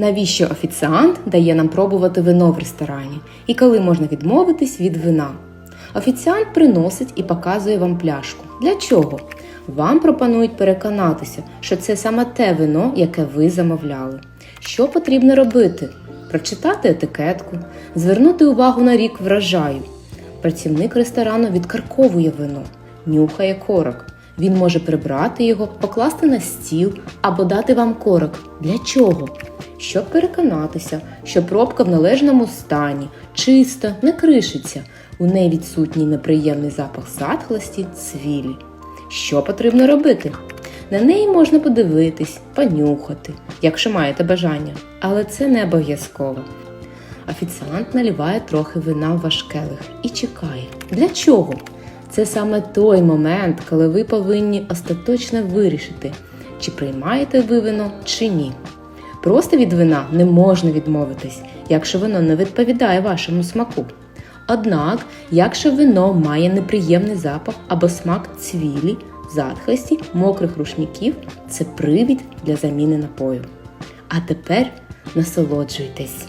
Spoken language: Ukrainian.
Навіщо офіціант дає нам пробувати вино в ресторані? І коли можна відмовитись від вина? Офіціант приносить і показує вам пляшку. Для чого? Вам пропонують переконатися, що це саме те вино, яке ви замовляли. Що потрібно робити? Прочитати етикетку, звернути увагу на рік врожаю. Працівник ресторану відкарковує вино, нюхає корок. Він може прибрати його, покласти на стіл або дати вам корок. Для чого? Щоб переконатися, що пробка в належному стані, чиста, не кришиться, у неї відсутній неприємний запах затхлості, цвілі. Що потрібно робити? На неї можна подивитись, понюхати, якщо маєте бажання, але це не обов'язково. Офіціант наливає трохи вина в ваш келих і чекає. Для чого? Це саме той момент, коли ви повинні остаточно вирішити, чи приймаєте ви вино чи ні. Просто від вина не можна відмовитись, якщо воно не відповідає вашому смаку. Однак, якщо вино має неприємний запах або смак цвілі, затхлості, мокрих рушників, це привід для заміни напою. А тепер насолоджуйтесь!